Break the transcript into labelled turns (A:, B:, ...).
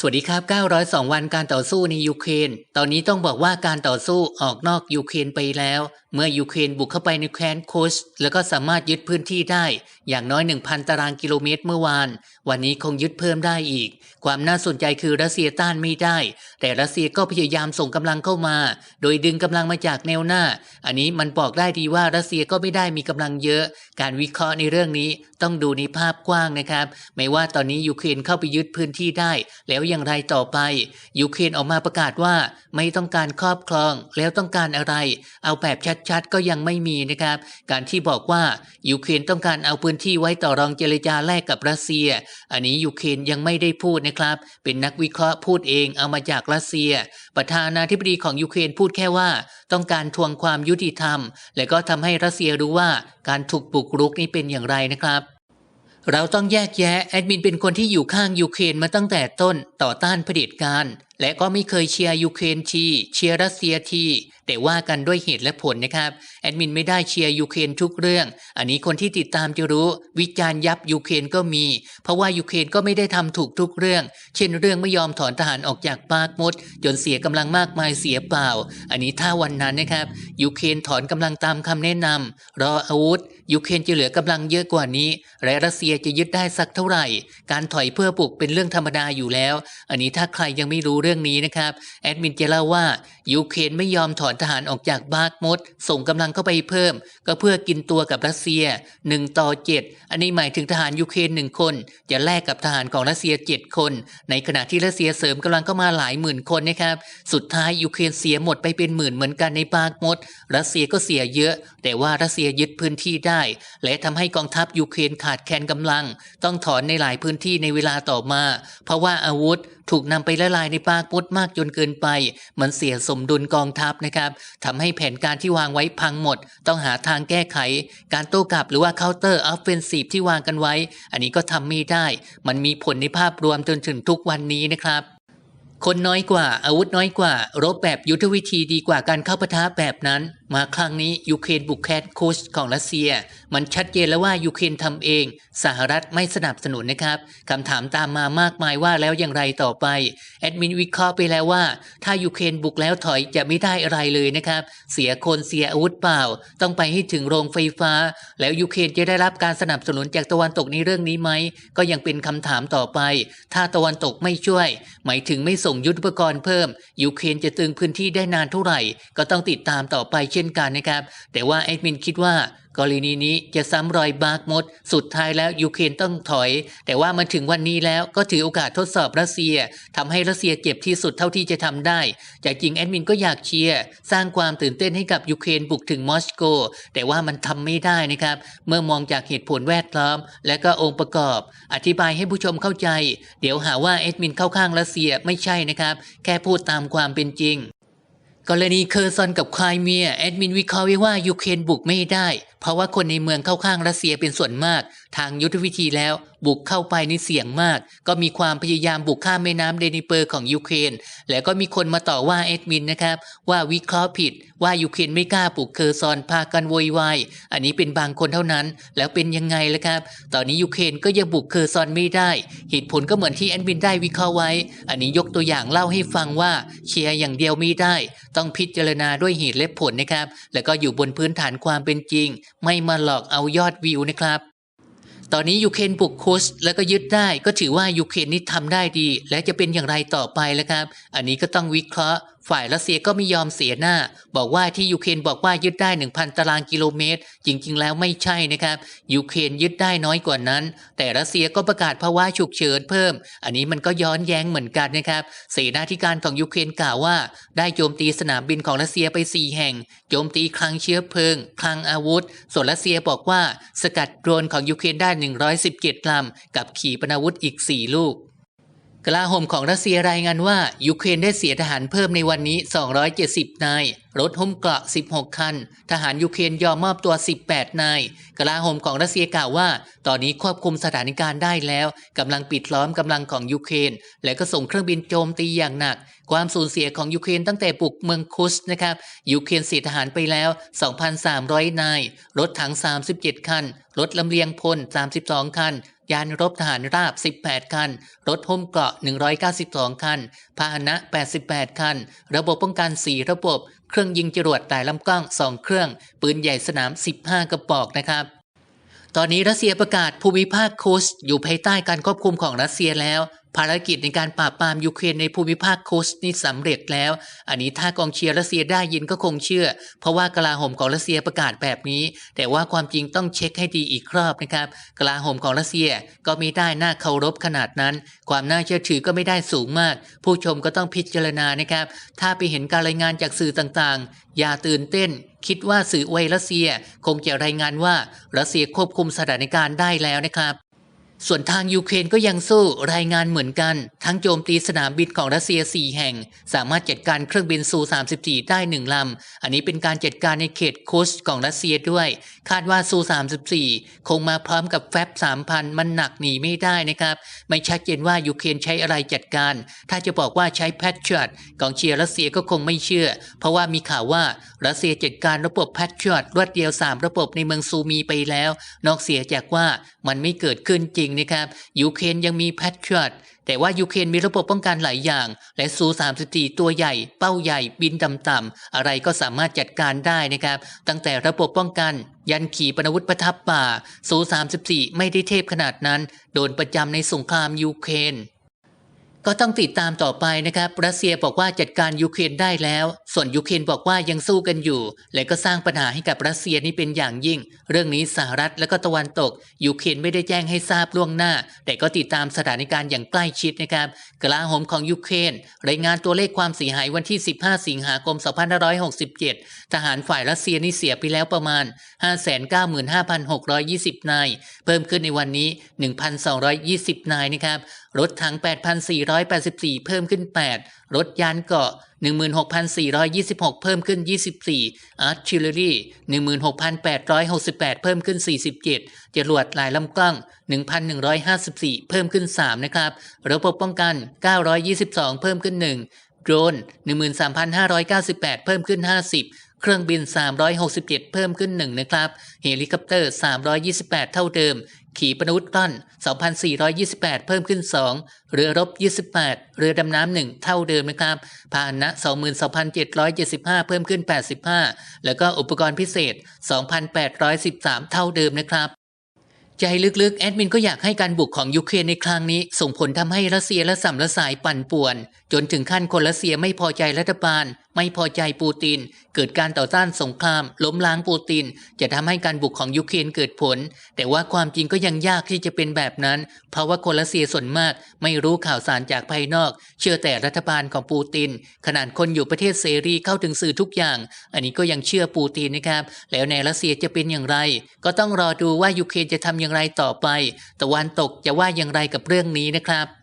A: สวัสดีครับ 902 วันการต่อสู้ในยูเครน ตอนนี้ต้องบอกว่าการต่อสู้ออกนอกยูเครนไปแล้วเมื่อยูเครนบุกเข้าไปในแคว้นโคชแล้วก็สามารถยึดพื้นที่ได้ อย่างน้อย 1,000 ตารางกิโลเมตรเมื่อวาน วันนี้คงยึดเพิ่มได้อีก ความน่าสนใจคือรัสเซียต้านไม่ได้ แต่รัสเซียก็พยายามส่งกำลังเข้ามา โดยดึงกำลังมาจากแนวหน้า อันนี้มันบอกได้ดีว่ารัสเซียก็ไม่ได้มีกำลังเยอะ การวิเคราะห์ในเรื่องนี้ต้องดูในภาพกว้างนะครับ ไม่ว่าตอนนี้ยูเครนเข้าไปยึดพื้นที่ได้ แล้วอย่างไรต่อไปยูเครนออกมาประกาศว่า ไม่ต้องการครอบครองแล้วต้องการอะไร เอาแบบชัดๆ ก็ยังไม่มีนะครับ การที่บอกว่ายูเครนต้องการเอาพื้นที่ไว้ต่อรองเจรจาแลกกับรัสเซีย อันนี้ยูเครนยังไม่ได้พูดนะครับ เป็นนักวิเคราะห์พูดเองเอามาจากรัสเซีย ประธานาธิบดีของยูเครนพูดแค่ว่า ต้องการทวงความยุติธรรม และก็ทำให้รัสเซียรู้ว่าการถูกบุกรุกนี้เป็นอย่างไรนะครับเราต้องแยกแยะแอดมินเป็นคนที่อยู่ข้างยูเครนมาตั้งแต่ต้นต่อต้านเผด็จการ และก็ไม่เคยเชียร์ยูเครนทีเชียร์รัสเซียทีแต่ว่ากันด้วยเหตุและผลนะครับแอดมินไม่ได้เชียร์ยูเครนทุกเรื่อง อันนี้คนที่ติดตามจะรู้วิจารณ์ยับยูเครนก็มี เพราะว่ายูเครนก็ไม่ได้ทำถูกทุกเรื่อง เช่นเรื่องไม่ยอมถอนทหารออกจากปากมด จนเสียกำลังมากมายเสียเปล่า อันนี้ถ้าวันนั้นนะครับยูเครนถอนกำลังตามคำแนะนำรออาวุธยูเครนจะเหลือกำลังเยอะกว่านี้ และรัสเซียจะยึดได้สักเท่าไหร่ การถอยเพื่อปลุกเป็นเรื่องธรรมดาอยู่แล้ว อันนี้ถ้าใครยังไม่รู้เรื่องนี้นะครับแอดมินจะเล่าว่ายูเครนไม่ยอมถอนทหารออกจากบาร์กมด ส่งกำลังเข้าไปเพิ่ม ก็เพื่อกินตัวกับรัสเซีย 1 ต่อ 7 อันนี้หมายถึงทหารยูเครนหนึ่งคน จะแลกกับทหารของรัสเซีย 7 คน ในขณะที่รัสเซียเสริมกำลังเข้ามาหลายหมื่นคนนะครับสุดท้ายยูเครนเสียหมดไปเป็นหมื่นเหมือนกันในบาร์กมด รัสเซียก็เสียเยอะ แต่ว่ารัสเซียยึดพื้นที่ได้ และทำให้กองทัพยูเครนขาดแคลนกำลัง ต้องถอนในหลายพื้นที่ในเวลาต่อมา เพราะว่าอาวุธ ถูกนำไปละลายในปากมดมากจนเกินไป เหมันเสียสมดุลกองทัพนะครับทำให้แผนการที่วางไว้พังหมด ต้องหาทางแก้ไข การโต้กลับหรือว่า counter offensive ที่วางกันไว้ อันนี้ก็ทำไม่ได้ มันมีผลในภาพรวมจนถึงทุกวันนี้นะครับคนน้อยกว่าอาวุธน้อยกว่า รบแบบยุทธวิธีดีกว่าการเข้าปะทะแบบนั้น มาครั้งนี้ยูเครนบุกแคดโคชของรัสเซีย มันชัดเจนแล้วว่ายูเครนทำเอง สหรัฐไม่สนับสนุนนะครับคำถามตามมามากมายว่าแล้วอย่างไรต่อไป แอดมินวิเคราะห์ไปแล้วว่า ถ้ายูเครนบุกแล้วถอยจะไม่ได้อะไรเลยนะครับ เสียคนเสียอาวุธเปล่า ต้องไปให้ถึงโรงไฟฟ้า แล้วยูเครนจะได้รับการสนับสนุนจากตะวันตกในเรื่องนี้ไหมก็ยังเป็นคำถามต่อไป ถ้าตะวันตกไม่ช่วย หมายถึงไม่ส่งยุทธปกรณ์เพิ่มยูเครนจะตึงพื้นที่ได้นานเท่าไหร่ ก็ต้องติดตามต่อไปเช่นกันนะครับ แต่ว่าแอดมินคิดว่ากรณีนี้จะซ้ำรอยบาร์กมด สุดท้ายแล้วยูเครนต้องถอย แต่ว่ามาถึงวันนี้แล้วก็ถือโอกาสทดสอบรัสเซียทำให้รัสเซียเจ็บที่สุดเท่าที่จะทำได้จากจริงแอดมินก็อยากเชียร์สร้างความตื่นเต้นให้กับยูเครนบุกถึงมอสโก แต่ว่ามันทำไม่ได้นะครับ เมื่อมองจากเหตุผลแวดล้อม และก็องค์ประกอบ อธิบายให้ผู้ชมเข้าใจ เดี๋ยวหาว่าแอดมินเข้าข้างรัสเซียไม่ใช่นะครับ แค่พูดตามความเป็นจริง กรณีเคอร์ซอนกับคลายเมียแอดมินวิเคราะห์ไว้ว่ายูเครนบุกไม่ได้เพราะว่าคนในเมืองเข้าข้างรัสเซียเป็นส่วนมาก ทางยุทธวิธีแล้วบุกเข้าไปนี่เสี่ยงมาก ก็มีความพยายามบุกข้ามแม่น้ำเดนิเปอร์ของยูเครน แล้วก็มีคนมาต่อว่าแอดมินนะครับ ว่าวิเคราะห์ผิด ว่ายูเครนไม่กล้าบุกเคอร์ซอนพากันโวยวายอันนี้เป็นบางคนเท่านั้น แล้วเป็นยังไงล่ะครับ ตอนนี้ยูเครนก็ยังบุกเคอร์ซอนไม่ได้ เหตุผลก็เหมือนที่แอดมินได้วิเคราะห์ไว้ อันนี้ยกตัวอย่างเล่าให้ฟังว่าเชียร์อย่างเดียวไม่ได้ ต้องพิจารณาด้วยเหตุและผลนะครับ แล้วก็อยู่บนพื้นฐานความเป็นจริงไม่มาหลอกเอายอดวิวนะครับ ตอนนี้ยูเครนบุกคุชแล้วก็ยึดได้ ก็ถือว่ายูเครนนี่ทำได้ดี และจะเป็นอย่างไรต่อไปแล้วครับ อันนี้ก็ต้องวิเคราะห์ ฝ่ายรัสเซียก็ไม่ยอมเสียหน้า บอกว่าที่ยูเครนบอกว่ายึดได้ 1,000 ตารางกิโลเมตร จริงๆ แล้วไม่ใช่นะครับยูเครนยึดได้น้อยกว่านั้น แต่รัสเซียก็ประกาศภาวะฉุกเฉินเพิ่ม อันนี้มันก็ย้อนแย้งเหมือนกันนะครับเสนาธิการของยูเครนกล่าวว่า ได้โจมตีสนามบินของรัสเซียไป 4 แห่ง โจมตีคลังเชื้อเพลิงคลังอาวุธ ส่วนรัสเซียบอกว่าสกัดโดรนของยูเครนได้ 117ลำกับขีปนาวุธอีก 4 ลูก กลาโหมของรัสเซียรายงานว่า ยูเครนได้เสียทหารเพิ่มในวันนี้ 270 นาย รถหุ้มเกราะ 16 คัน ทหารยูเครนยอมมอบตัว 18 นาย กลาโหมของรัสเซียกล่าวว่า ตอนนี้ควบคุมสถานการณ์ได้แล้วกำลังปิดล้อมกำลังของยูเครน และก็ส่งเครื่องบินโจมตีอย่างหนัก ความสูญเสียของยูเครนตั้งแต่บุกเมืองคุสนะครับ ยูเครนเสียทหารไปแล้ว 2,300 นาย รถถัง 37 คัน รถลำเลียงพล 32 คัน ยานรบทหารราบ 18 คัน รถหุ้มเกราะ 192 คัน พาหนะ 88 คัน ระบบป้องกัน 4 ระบบ เครื่องยิงจรวดแต่ลำกล้อง 2 เครื่อง ปืนใหญ่สนาม 15 กระบอกนะครับ ตอนนี้รัสเซียประกาศภูมิภาคคุชอยู่ภายใต้การควบคุมของรัสเซียแล้ว ภารกิจในการปราบปรามยูเครนในภูมิภาคโคุชนี่สำเร็จแล้ว อันนี้ถ้ากองเชียร์รัสเซียได้ยินก็คงเชื่อ เพราะว่ากลาโหมของรัสเซียประกาศแบบนี้ แต่ว่าความจริงต้องเช็คให้ดีอีกรอบนะครับกลาโหมของรัสเซียก็ไม่ได้น่าเคารพขนาดนั้น ความน่าเชื่อถือก็ไม่ได้สูงมาก ผู้ชมก็ต้องพิจารณานะครับ ถ้าไปเห็นการรายงานจากสื่อต่างๆ อย่าตื่นเต้นคิดว่าสื่ออวรัสเซีย คงจะรายงานว่ารัสเซียควบคุมสถานการณ์ได้แล้วนะครับ ส่วนทางยูเครนก็ยังสู้รายงานเหมือนกัน ทั้งโจมตีสนามบินของรัสเซีย 4 แห่ง สามารถจัดการเครื่องบินซู34 ได้หนึ่งลำ อันนี้เป็นการจัดการในเขตคุชของรัสเซียด้วย คาดว่าซู34 คงมาพร้อมกับแฟบ 3,000 มันหนักหนีไม่ได้นะครับ ไม่ชัดเจนว่ายูเครนใช้อะไรจัดการ ถ้าจะบอกว่าใช้แพทช o ตกองเชียร์รัสเซียก็คงไม่เชื่อ เพราะว่ามีข่าวว่ารัสเซียจัดการระบบแพทช o ตรวดเดียว 3 ระบบในเมืองซูมีไปแล้ว นอกเสียจากว่ามันไม่เกิดขึ้นจริงนะครับยูเครนยังมีแพทช o ตแต่ว่ายูเครนมีระบบป้องกันหลายอย่าง และซู 34 ตัวใหญ่ เป้าใหญ่ บินต่ำๆอะไรก็สามารถจัดการได้นะครับ ตั้งแต่ระบบป้องกัน ยันขี่ปนาวุธประทับป่าซู 34 ไม่ได้เทพขนาดนั้น โดนประจำในสงครามยูเครน ก็ต้องติดตามต่อไปนะครับรัสเซียบอกว่าจัดการยูเครนได้แล้ว ส่วนยูเครนบอกว่ายังสู้กันอยู่ และก็สร้างปัญหาให้กับรัสเซียนี่เป็นอย่างยิ่ง เรื่องนี้สหรัฐและก็ตะวันตกยูเครนไม่ได้แจ้งให้ทราบล่วงหน้า แต่ก็ติดตามสถานการณ์อย่างใกล้ชิดนะครับกลาโหมของยูเครนรายงานตัวเลขความเสียหายวันที่ 15 สิงหาคม 2567 ทหารฝ่ายรัสเซียนี่เสียไปแล้วประมาณ 595,620 นาย เพิ่มขึ้นในวันนี้ 1,220 นายนะครับ รถถัง 8,484 เพิ่มขึ้น 8 รถยานเกราะ 16,426 เพิ่มขึ้น 24 อาร์ติลเลอรี่ 16,868 เพิ่มขึ้น 47 จรวดหลายลำกล้อง 1,154 เพิ่มขึ้น 3 นะครับ ระบบป้องกัน 922 เพิ่มขึ้น 1 โดรน 13,598 เพิ่มขึ้น 50เครื่องบิน 367 เพิ่มขึ้น 1 นะครับ เฮลิคอปเตอร์ 328 เท่าเดิม ขีปนาวุธต้อน 2,428 เพิ่มขึ้น 2 เรือรบ 28 เรือดำน้ำ1เท่าเดิมนะครับพาหนะ 22,775 เพิ่มขึ้น 85 แล้วก็อุปกรณ์พิเศษ 2,813 เท่าเดิมนะครับใจลึกๆ แอดมินก็อยากให้การบุกของยูเครนในครั้งนี้ ส่งผลทำให้รัสเซียและสัมละสายปั่นป่วน จนถึงขั้นคนรัสเซียไม่พอใจรัฐบาล ไม่พอใจปูติน เกิดการต่อต้านสงคราม ล้มล้างปูติน จะทำให้การบุกของยูเครนเกิดผล แต่ว่าความจริงก็ยังยากที่จะเป็นแบบนั้น เพราะว่าคนรัสเซียส่วนมาก ไม่รู้ข่าวสารจากภายนอก เชื่อแต่รัฐบาลของปูติน ขนาดคนอยู่ประเทศเสรีเข้าถึงสื่อทุกอย่าง อันนี้ก็ยังเชื่อปูตินนะครับ แล้วในรัสเซียจะเป็นอย่างไร ก็ต้องรอดูว่ายูเครนจะทำอย่างไรต่อไป ตะวันตกจะว่าอย่างไรกับเรื่องนี้นะครับ